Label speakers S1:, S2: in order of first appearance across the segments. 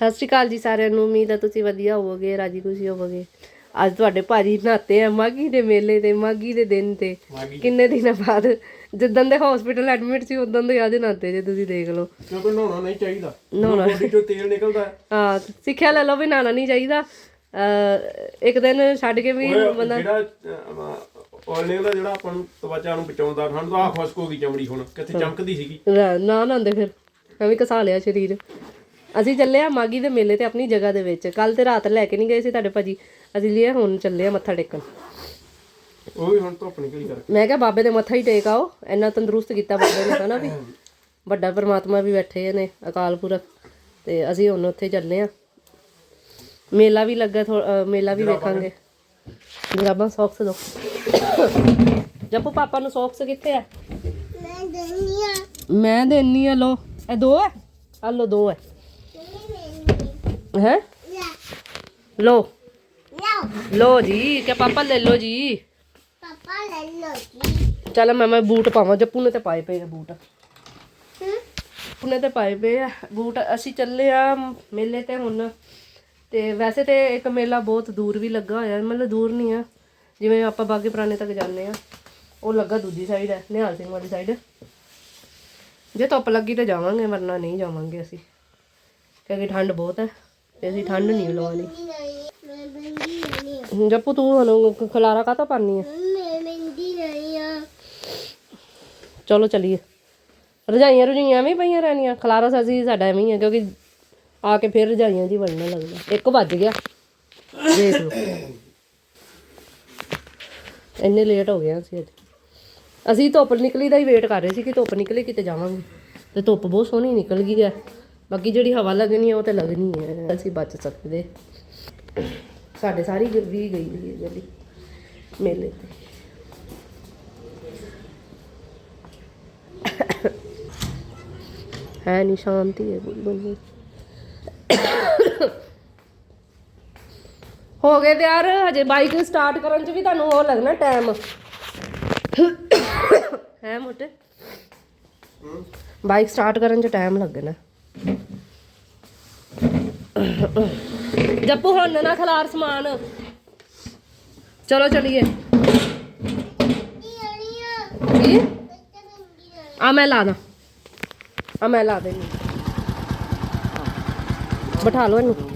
S1: ਸਤਿ ਸ਼੍ਰੀ ਅਕਾਲ ਜੀ ਸਾਰਿਆਂ ਨੂੰ ਉਮੀਦ ਹੈ ਤੁਸੀਂ ਵਧੀਆ ਹੋਵੋਗੇ ਰਾਜੀ ਖੁਸ਼ੀ ਹੋਵੋਗੇ। ਅੱਜ ਤੁਹਾਡੇ ਭਾਜੀ ਨਹਾਤੇ ਆ ਮਾਗੀ ਦੇ ਮੇਲੇ ਤੇ ਮਾਗੀ ਦੇ ਦਿਨ ਤੇ। ਕਿੰਨੇ ਦਿਨਾਂ ਬਾਅਦ? ਜਿੱਦਣ ਦੇ ਹਸਪੀਟਲ ਐਡਮਿਟ ਸੀ ਉਦੋਂ ਦੇ ਅੱਜ ਨਹਾਤੇ ਜੇ ਤੁਸੀਂ ਦੇਖ ਲਓ।
S2: ਕਿਉਂਕਿ ਨਹਾਉਣਾ ਨਹੀਂ ਚਾਹੀਦਾ।
S1: ਨਹਾਉਣਾ।
S2: ਬੋਡੀ ਚੋਂ ਤੇਲ ਨਿਕਲਦਾ ਹੈ।
S1: ਸਿੱਖਿਆ ਲੈ ਲਓ ਵੀ ਨਹਾਉਣਾ ਨਹੀਂ ਚਾਹੀਦਾ। ਇੱਕ ਦਿਨ ਛੱਡ ਕੇ ਵੀ ਬੰਦਾ
S2: ਜਿਹੜਾ ਆਪਾਂ ਨੂੰ ਤਵਚਾ ਨੂੰ ਬਚਾਉਂਦਾ ਤਾਂ ਆਹ ਖੁਸ਼ਕ ਹੋ ਗਈ ਚਮੜੀ ਹੁਣ ਕਿੱਥੇ ਚਮਕਦੀ ਸੀਗੀ।
S1: ਨਾ ਨਾ ਨਹਾਉਂਦੇ ਫਿਰ ਐਵੇਂ ਕਸਾ ਲਿਆ ਸਰੀਰ। ਅਸੀਂ ਚੱਲੇ ਆ ਮਾਗੀ ਦੇ ਮੇਲੇ ਤੇ ਆਪਣੀ ਜਗ੍ਹਾ ਦੇ ਵਿੱਚ। ਕੱਲ ਤੇ ਰਾਤ ਲੈ ਕੇ ਨਹੀਂ ਗਏ ਸੀ ਤੁਹਾਡੇ ਭਾਜੀ। ਅਸੀਂ ਲਿਆ ਹੁਣ ਚੱਲੇ ਆ ਮੱਥਾ ਟੇਕਣ।
S2: ਉਹ ਵੀ ਹੁਣ ਧੁੱਪ ਨਿਕਲੀ ਕਰਕੇ।
S1: ਮੈਂ ਕਿਹਾ ਬਾਬੇ ਦੇ ਮੱਥਾ ਹੀ ਟੇਕ ਆਓ। ਇੰਨਾ ਤੰਦਰੁਸਤ ਕੀਤਾ ਬਾਬੇ ਨੇ ਹਨਾ ਵੀ। ਵੱਡਾ ਪਰਮਾਤਮਾ ਵੀ ਬੈਠੇ ਨੇ ਅਕਾਲ ਪੁਰਖ। ਤੇ ਅਸੀਂ ਹੁਣ ਉੱਥੇ ਚੱਲੇ ਆ। ਮੇਲਾ ਵੀ ਲੱਗਾ ਮੇਲਾ ਵੀ ਵੇਖਾਂਗੇ। ਜਰਾਬਾਂ ਸੌਕਸ ਦੋ। ਜੱਪੂ ਪਾਪਾ ਨੂੰ ਸੌਕਸ ਕਿੱਥੇ ਆ?
S3: ਮੈਂ ਦੇਣੀ ਆ।
S1: ਮੈਂ ਦੇਣੀ ਆ ਲੋ ਇਹ ਦੋ ਹੈ ਆ ਲੋ ਦੋ ਹੈ ਹੈ?
S3: ਲੋ ਲਓ
S1: ਲੋ ਜੀ ਕਿ ਪਾਪਾ ਲੈ ਲੋ ਜੀ
S3: ਪਾਪਾ ਲੈ ਲਓ ਜੀ।
S1: ਚੱਲ ਮੈਂ ਮੈਂ ਬੂਟ ਪਾਵਾਂ ਜੱਪੂ ਨੇ ਤੇ ਪਾਏ ਪਏ ਆ ਬੂਟ।
S3: ਹੂੰ
S1: ਤੇ ਪਾਏ ਪਏ ਆ ਬੂਟ। ਅਸੀਂ ਚੱਲੇ ਆ ਮੇਲੇ ਤੇ ਹੁਣ। ਤੇ ਵੈਸੇ ਤੇ ਇੱਕ ਮੇਲਾ ਬਹੁਤ ਦੂਰ ਵੀ ਲੱਗਾ ਹੋਇਆ, ਮਤਲਬ ਦੂਰ ਨਹੀਂ ਆ। ਜਿਵੇਂ ਆਪਾਂ ਬਾਗੇ ਪੁਰਾਣੇ ਤੱਕ ਜਾਂਦੇ ਆ। ਉਹ ਲੱਗਾ ਦੂਜੀ ਸਾਈਡ ਹੈ ਨਿਹਾਲ ਸਿੰਘ ਵਾਲੀ ਸਾਈਡ ਜੇ ਧੁੱਪ ਲੱਗੀ ਤਾਂ ਜਾਵਾਂਗੇ, ਵਰਨਾ ਨਹੀਂ ਜਾਵਾਂਗੇ ਅਸੀਂ। ਕਿਉਂਕਿ ਠੰਡ ਬਹੁਤ ਹੈ ਤੇ ਅਸੀਂ ਠੰਡ ਨਹੀਂ ਲਵਾਉਣੀ ਜੱਪੂ, ਤੂੰ ਹੁਣ ਖਲਾਰਾ ਕਾਹਤੋਂ ਪਾਨੀ
S3: ਆ?
S1: ਚਲੋ ਚਲੀਏ। ਰਜਾਈਆਂ ਰੁਜਾਈਆਂ ਵੀ ਪਈਆਂ ਰਹਿਣੀਆਂ। ਖਲਾਰਾ ਸਾਜੀ ਸਾਡਾ ਐਵੇਂ ਹੀ ਹੈ ਕਿਉਂਕਿ ਆ ਕੇ ਫਿਰ ਰਜਾਈਆਂ ਜੀ ਬਣਨਾ ਲੱਗਦਾ। ਇੱਕ ਵੱਜ ਗਿਆ। ਦੇਖ ਲਓ। ਇੰਨੇ ਲੇਟ ਹੋ ਗਏ ਅਸੀਂ ਅੱਜ। ਅਸੀਂ ਧੁੱਪ ਨਿਕਲੀ ਦਾ ਹੀ ਵੇਟ ਕਰ ਰਹੇ ਸੀ ਕਿ ਧੁੱਪ ਨਿਕਲੇ ਕਿਤੇ ਜਾਵਾਂਗੇ। ਤੇ ਧੁੱਪ ਬਹੁਤ ਸੋਹਣੀ ਨਿਕਲ ਗਈ ਹੈ ਬਾਕੀ ਜਿਹੜੀ ਹਵਾ ਲੱਗਣੀ ਹੈ ਉਹ ਤੇ ਲੱਗਣੀ ਹੈ ਅਸੀਂ ਬਚ ਸਕਦੇ। ਸਾਡੇ ਸਾਰੀ ਵੀ ਗਈ ਹੋਈ ਹੈ ਜਿਹੜੀ ਮੇਲੇ ਤੇ। ਹੈ ਨਹੀਂ ਸ਼ਾਂਤੀ ਹੈ ਬੁਲਬੁਲ ਹੋ ਗਏ ਤਿਆਰ। ਹਜੇ ਬਾਈਕ ਸਟਾਰਟ ਕਰਨ ਚ ਵੀ ਤੁਹਾਨੂੰ ਉਹ ਲੱਗਣਾ ਟਾਈਮ ਹੈ ਮੋਟੇ। ਬਾਈਕ ਸਟਾਰਟ ਕਰਨ ਚ ਟਾਈਮ ਲੱਗਣਾ। ਜੱਪੂ ਹੁਣ ਨਾ ਖਲਾਰ ਸਮਾਨ। ਚਲੋ ਚਲੀਏ। ਕੀ? ਆ ਮੈਂ ਲਾ ਦਾਂ। ਆ ਮੈਂ ਲਾ ਦੇਣੀ ਬਿਠਾ ਲਓ ਇਹਨੂੰ।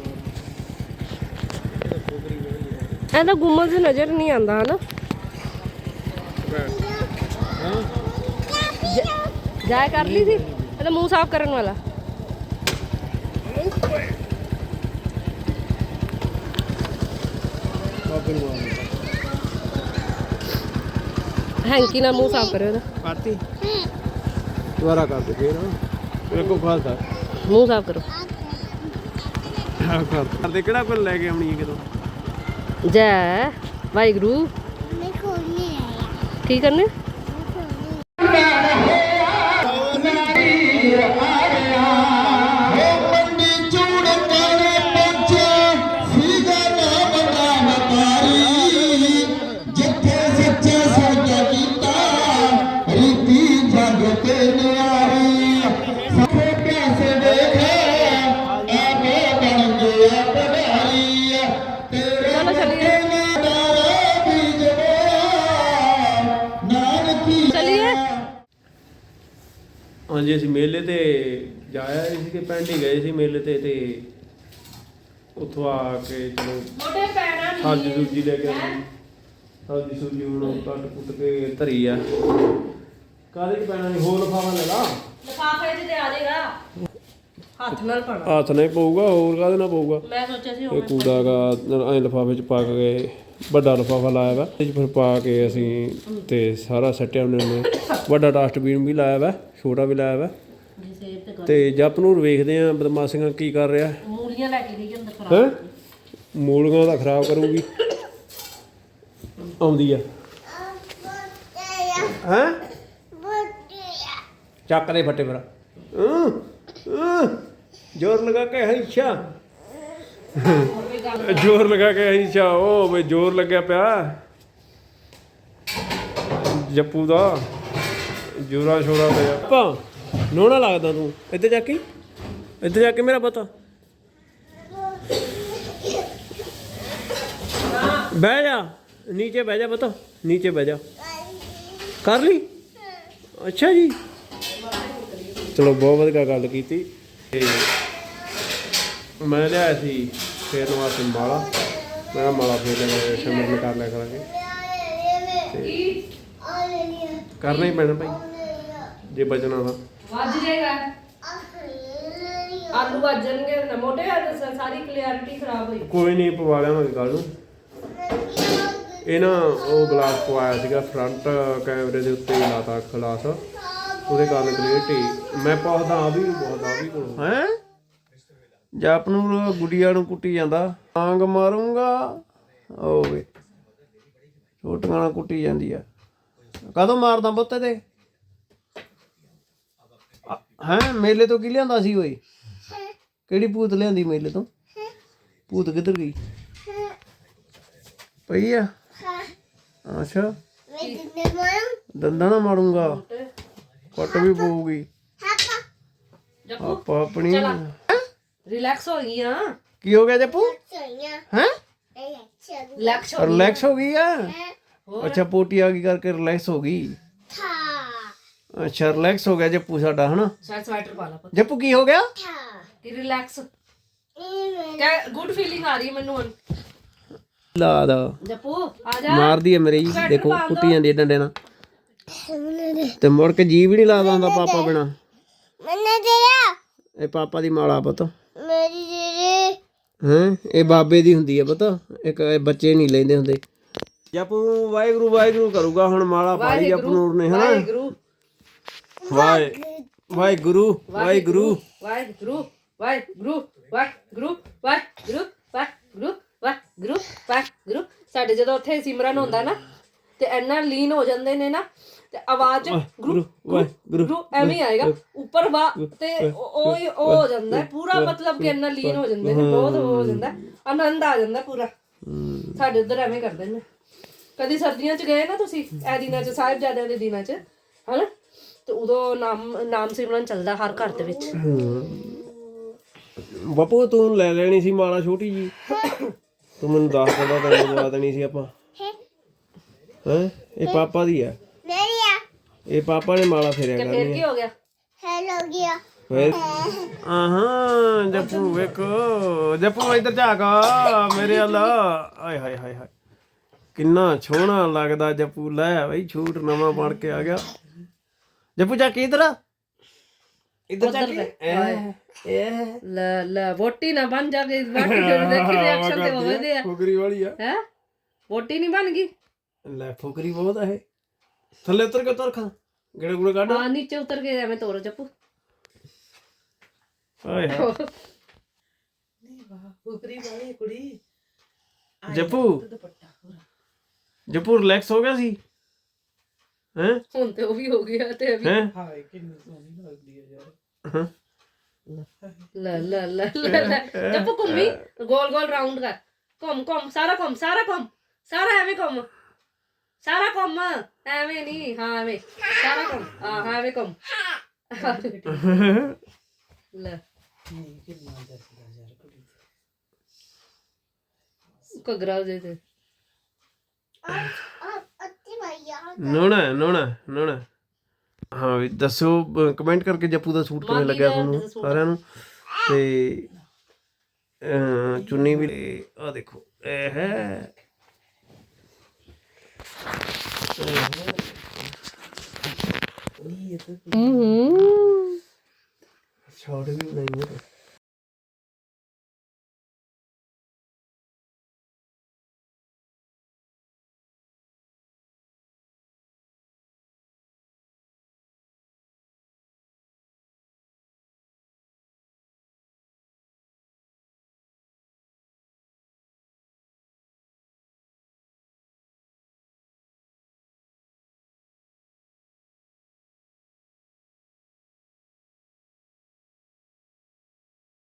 S1: ਇਹ ਤਾਂ ਗੁੰਮਲ ਚ ਨਜ਼ਰ ਨਹੀਂ ਆਉਂਦਾ ਹਨਾ? ਜ- ਜਾਇਆ ਕਰ ਲਈ ਸੀ। ਇਹ ਤਾਂ ਮੂੰਹ ਸਾਫ਼ ਕਰਨ ਵਾਲਾ। ਹੈਂਕੀ ਨਾਲ ਮੂੰਹ ਸਾਫ਼ ਕਰਿਓ ਇਹਦਾ।
S2: ਕਰਤੀ ਦੁਬਾਰਾ ਕਰ ਦੇ ਫੇਰ। ਵੇਖੋ ਖਾਲਸਾ
S1: ਮੂੰਹ ਸਾਫ਼ ਕਰੋ।
S2: ਕਰ ਦੇ ਕਿਹੜਾ ਕੋਈ ਲੈ ਕੇ ਆਉਣੀ ਹੈ ਕਿਤੋਂ?
S1: ਜੈ ਵਾਹਿਗੁਰੂ।
S3: ਮੈਂ ਆਇਆ
S1: ਕੀ ਕਰਨੇ?
S2: ਹਾਂਜੀ ਅਸੀਂ ਮੇਲੇ ਤੇ ਜਾਇਆ ਸੀ ਕਿ ਪਿੰਡ ਹੀ ਗਏ ਸੀ ਮੇਲੇ ਤੇ ਤੇ ਉੱਥੋਂ ਆ ਕੇ ਚਲੋ
S1: ਮੋਟੇ ਪੈਣਾ
S2: ਸਬਜ਼ੀ ਸੁਬਜ਼ੀ ਲੈ ਕੇ ਆਈ ਸਬਜ਼ੀ ਸੁਬਜ਼ੀ ਹੁਣ ਕੱਟ ਕੁੱਟ ਕੇ ਧਰੀ ਆ। ਕਾਹਦੇ ਚ ਪੈਣਾ ਨਹੀਂ ਹੋਰ ਲਫਾਫਾ ਲੈ ਲਾ
S1: ਲਫਾਫੇ 'ਚ ਤੇ ਆ ਜਾਏਗਾ ਹੱਥ ਨਾਲ ਪਾਣਾ
S2: ਹੱਥ ਨਹੀਂ ਪਊਗਾ ਹੋਰ ਕਾਹਦੇ ਨਾਲ ਪਊਗਾ?
S1: ਮੈਂ ਸੋਚਿਆ ਸੀ
S2: ਇਹ ਕੂੜਾ ਗਾ ਐ ਲਫਾਫੇ ਚ ਪਾ ਕੇ ਵੱਡਾ ਲਫਾਫਾ ਲਾਇਆ ਵਾ। 'ਚ ਫਿਰ ਪਾ ਕੇ ਅਸੀਂ ਤੇ ਸਾਰਾ ਸੱਟਿਆ ਉਹਨੇ ਨੇ। ਵੱਡਾ ਡਸਟਬਿਨ ਵੀ ਲਾਇਆ ਵਾ ਛੋਟਾ ਵੀ ਲਾਇਆ ਵਾ।
S1: ਜੀ ਸੇਬ ਤੇ
S2: ਤੇ ਜਪਨੂਰ ਵੇਖਦੇ ਆ ਬਦਮਾਸ਼ੀਆਂ ਕੀ ਕਰ ਰਿਹਾ।
S1: ਮੂਲੀਆਂ ਲੈ ਕੇ ਗਈ ਅੰਦਰ ਖਰਾਬ
S2: ਮੂਲੀਆਂ ਦਾ ਖਰਾਬ ਕਰੂਗੀ। ਆਉਂਦੀ ਆ। ਹੈ? ਚੱਕ ਦੇ ਫੱਟੇ ਮੇਰਾ ਜ਼ੋਰ ਲਗਾ ਕੇ है इच्छा। जोर लगा के है इच्छा। ओ ਬਈ ਜ਼ੋਰ ਲੱਗਿਆ ਪਿਆ ਜੱਪੂ ਦਾ ਜੋਰਾ ਸ਼ੋਰਾ ਤੇ ਆਪਾਂ ਨੋਣਾ ਲੱਗਦਾ ਤੂੰ ਇੱਧਰ ਜਾ ਕੇ ਇੱਧਰ ਜਾ ਕੇ ਮੇਰਾ ਪਤਾ ਬਹਿ ਜਾ ਨੀਚੇ ਬਹਿ ਜਾ ਪਤਾ ਨੀਚੇ ਬਹਿ ਜਾ ਕਰ ਲਈ ਅੱਛਾ ਜੀ ਚਲੋ ਬਹੁਤ ਵਧੀਆ ਗੱਲ ਕੀਤੀ ਮੈਂ ਲਿਆਇਆ ਸੀ ਫੇਰਨ ਵਾਸਤੇ ਮਾਲਾ ਮੈਂ ਕਿਹਾ ਮਾਲਾ ਫੇਰ ਸ਼ਮਰ ਨੂੰ ਕਰ ਲਿਆ ਕਰਾਂਗੇ। ਕਰਨਾ ਹੀ ਪੈਣਾ ਭਾਈ ਜੇ ਬਚਣਾ ਤਾਂ।
S1: ਵੱਜ ਜਾਏਗਾ। ਆਲੂ ਵੱਜਣਗੇ ਨਾ ਮੋਟੇ ਆ ਤਾਂ ਸਾਰੀ ਕਲੀਅਰਿਟੀ ਖਰਾਬ ਹੋਈ।
S2: ਕੋਈ ਨਹੀਂ ਪਵਾ ਲਿਆਵਾਂਗੇ ਕੱਲ ਨੂੰ। ਇਹ ਨਾ ਉਹ ਗਲਾਸ ਪਵਾਇਆ ਸੀਗਾ ਫਰੰਟ ਕੈਮਰੇ ਦੇ ਉੱਤੇ ਹੀ ਲਾਤਾ ਗਲਾਸ। ਉਹਦੇ ਕਾਰਨ ਕਲੀਅਰਟੀ ਮੈਂ ਪੁੱਛਦਾ ਆ ਵੀ ਬਹੁਤ ਆ ਵੀ ਕੋਲ। ਹੈ? ਜਪ ਨੂੰ ਗੁੱਡੀਆਂ ਨੂੰ ਕੁੱਟੀ ਜਾਂਦਾ। ਆਂਗ ਮਾਰੂੰਗਾ ਛੋਟੀਆਂ ਨਾਲ ਕੁੱਟੀ ਜਾਂਦੀ ਆ। ਕਦੋਂ ਮਾਰਦਾ ਬੁੱਤੇ ਤੇ ਹੈ ਮੇਲੇ ਤੋਂ ਕੀ ਲਿਆਂਦਾ ਸੀ ਓਏ? ਕਿਹੜੀ ਭੂਤ ਲਿਆਂਦੀ ਮੇਲੇ ਤੋਂ? ਭੂਤ ਕਿੱਧਰ ਗਈ? ਪਈ ਆ? ਅੱਛਾ। ਦੰਦਾਂ ਨਾ ਮਾਰੂੰਗਾ। ਕੱਟ ਵੀ ਪਊਗੀ। ਆਪਾਂ ਆਪਣੀ
S1: ਰਿਲੈਕਸ ਹੋ ਗਈ ਆ?
S2: ਕੀ ਹੋ ਗਿਆ ਜੱਪੂ? ਹੈ
S1: ਰਿਲੈਕਸ ਹੋ?
S2: ਰਿਲੈਕਸ ਹੋ ਗਈ ਆ। ਅੱਛਾ ਪੋਟੀ ਆ ਗਈ ਕਰਕੇ ਰਿਲੈਕਸ ਹੋ ਗਈ। ਅੱਛਾ ਰਿਲੈਕਸ ਹੋ ਗਿਆ ਜੱਪੂ ਸਾਡਾ ਹਨਾ?
S1: ਸ਼ਾਇਦ ਸਵੈਟਰ ਪਾ ਲਾ ਪੁੱਤ।
S2: ਜੱਪੂ ਕੀ ਹੋ ਗਿਆ?
S1: ਕਿ ਰਿਲੈਕਸ ਕਹ ਗੁੱਡ ਫੀਲਿੰਗ ਆ ਰਹੀ ਹੈ ਮੈਨੂੰ ਹੁਣ।
S2: ਲਾ ਦਾ।
S1: ਜੱਪੂ ਆ ਜਾ।
S2: ਮਾਰਦੀ ਹੈ ਮੇਰੇ ਜੀ ਦੇਖੋ ਕੁੱਟੀ ਜਾਂਦੀ ਹੈ ਡੰਡੇ ਨਾਲ। ਤੇ ਮੁੜ ਕੇ ਜੀ ਵੀ ਨਹੀਂ ਲਾਦਾ ਹੁੰਦਾ ਪਾਪਾ ਬਿਨਾ।
S3: ਮਨੇ ਤੇਰਾ
S2: ਇਹ ਪਾਪਾ ਦੀ ਮਾਲਾ ਪੁੱਤ। ਹੈਂ? ਇਹ ਬਾਬੇ ਦੀ ਹੁੰਦੀ ਹੈ ਪਤਾ? ਇੱਕ ਇਹ ਬੱਚੇ ਨਹੀਂ ਲੈਂਦੇ ਹੁੰਦੇ। ਜਪੂ ਵਾਹਿਗੁਰੂ ਵਾਹਿਗੁਰੂ ਕਰੂਗਾ ਹੁਣ ਮਾਲਾ ਪਾਈ ਜਪਨੂਰ ਨੇ ਹਨਾ?
S1: ਵਾਹਿਗੁਰੂ।
S2: ਵਾਹਿ ਵਾਹਿਗੁਰੂ ਵਾਹਿਗੁਰੂ।
S1: ਵਾਹਿਗੁਰੂ ਵਾਹਿਗੁਰੂ ਵਾਹਿਗੁਰੂ ਵਾਹਿਗੁਰੂ ਵਾਹਿਗੁਰੂ ਵਾਹਿਗੁਰੂ ਵਾਹਿਗੁਰੂ। ਸਾਡੇ ਜਦੋਂ ਉੱਥੇ ਸਿਮਰਨ ਹੁੰਦਾ ਨਾ ਤੇ ਇੰਨਾ ਲੀਨ ਹੋ ਜਾਂਦੇ ਨੇ ਨਾ ਤੇ ਆਵਾਜ਼ ਗੁਰੂ ਗੁਰੂ ਐਵੇਂ ਆਏਗਾ। ਉੱਪਰ ਵਾ ਤੇ ਉਹ ਉਹ ਹੀ- ਜਾਂਦਾ ਹੈ, ਪੂਰਾ ਮਤਲਬ ਕਿ ਇੰਨਾ ਲੀਨ ਹੋ ਜਾਂਦੇ ਨੇ ਬਹੁਤ ਹੋ ਜਾਂਦਾ ਆਨੰਦ ਆ ਜਾਂਦਾ ਪੂਰਾ। ਸਾਡੇ ਉਧਰ ਐਵੇਂ ਕਰਦੇ ਨੇ। ਕਦੀ ਸਰਦੀਆਂ ਚ ਗਏ ਨਾ ਤੁਸੀਂ ਇਹ ਦਿਨਾਂ ਚ ਸਾਹਿਬਜ਼ਾਦਿਆਂ ਦੇ ਦਿਨਾਂ ਚ ਹਨਾ? ਤੇ ਉਦੋਂ ਨਾਮ ਨਾਮ ਸਿਮਰਨ ਚੱਲਦਾ ਹਰ ਘਰ ਦੇ ਵਿੱਚ।
S2: ਬਾਪੂ ਤੂੰ ਲੈ ਲੈਣੀ ਸੀ ਮਾਲਾ ਛੋਟੀ ਜੀ ਤੂੰ ਮੈਨੂੰ ਦੱਸ ਦਿੰਦਾ ਤੈਨੂੰ ਦਵਾ ਦੇਣੀ ਸੀ ਆਪਾਂ। ਹੈ? ਇਹ ਪਾਪਾ ਦੀ ਆ।
S3: ਮੇਰੀ ਆ।
S2: ਇਹ ਪਾਪਾ ਨੇ ਮਾਲਾ ਫੇਰਿਆ
S1: ਤੇ ਫਿਰ
S2: ਕਰਨੀ
S1: ਕੀ ਹੋ ਗਿਆ?
S3: ਹੈਲੋ ਗਿਆ
S2: ਫਿਰ? ਆਹਾਂ ਜੱਪੂ ਵੇਖੋ। ਜੱਪੂ ਇੱਧਰ ਝਾਕ ਮੇਰੇ ਵੱਲ। ਆਏ ਹਾਏ ਹਾਏ ਹਾਏ। ਕਿੰਨਾ ਸੋਹਣਾ ਲੱਗਦਾ ਜੱਪੂ। ਲੈ ਬਈ ਛੂਟ ਨਵਾਂ ਬਣ ਕੇ ਆ ਗਿਆ। ਜੱਪੂ ਜਾ ਕੇ ਇਧਰ ਇਧਰ ਜਾ ਕੇ ਇਹ
S1: ਲੈ ਲੈ ਵੋਟੀ ਨਾ ਬਣ ਜਾ ਕੇ। ਬਾਕੀ ਜਿਹੜੇ ਦੇਖੀ ਰਿਐਕਸ਼ਨ ਤੇ ਹੋਵੇ ਆ।
S2: ਵਾਲੀ ਆ।
S1: ਹੈ? ਵੋਟੀ ਨਹੀਂ ਬਣ ਗਈ?
S2: ਲੈ ਫੁਕਰੀ ਬਹੁਤ ਆ ਇਹ। ਥੱਲੇ ਉਤਰ ਕੇ ਉਤਰ ਖਾ। ਗੇੜੇ ਗੁੜੇ ਕੱਢ।
S1: ਹਾਂ ਨੀਚੇ ਉਤਰ ਕੇ ਐਵੇਂ ਤੋਰੋ ਜੱਪੂ
S2: ਆਏ ਹਾਏ
S4: ਫੁਕਰੀ ਵਾਲੀ ਕੁੜੀ।
S2: ਜੱਪੂ। ਜੱਪੂ ਰਿਲੈਕਸ ਹੋ ਗਿਆ ਸੀ? ਹੈ?
S1: ਹੁਣ ਤੇ ਉਹ ਵੀ ਹੋ ਗਿਆ ਤੇ ਵੀ
S2: ਹੈ?
S4: ਹਾਏ ਕਿੰਨੀ ਸੋਹਣੀ ਲੱਗਦੀ ਹੈ ਯਾਰ।
S1: ਲੈ ਲੈ ਲੈ ਲੈ ਲੈ। ਜੱਪੂ ਘੁੰਮੀ। ਗੋਲ ਗੋਲ ਰਾਉਂਡ ਕਰ। ਘੁੰਮ ਘੁੰਮ ਸਾਰਾ ਘੁੰਮ ਸਾਰਾ ਘੁੰਮ। ਸਾਰਾ ਐਵੇਂ ਘੁੰਮ। ਸਾਰਾ ਘੁੰਮ ਐਵੇਂ ਨਹੀਂ ਹਾਂ ਐਵੇਂ। ਸਾਰਾ ਘੁੰਮ ਹਾਂ ਹਾਂ ਐਵੇਂ ਲੈ। ਘਗਰਾ ਦੇ ਤੇ।
S2: ਨੋਣਾ ਨੋਣਾ ਨੋਣਾ। ਹਾਂ ਵੀ ਦੱਸੋ ਕਮੈਂਟ ਕਰਕੇ ਜੱਪੂ ਦਾ ਸੂਟ ਕਿਵੇਂ ਲੱਗਿਆ ਤੁਹਾਨੂੰ। ਸਾਰਿਆਂ ਨੂੰ। ਤੇ ਚੁੰਨੀ ਵੀ ਆ ਦੇਖੋ ਇਹ ਹੈ। Угу. Чорний на нього.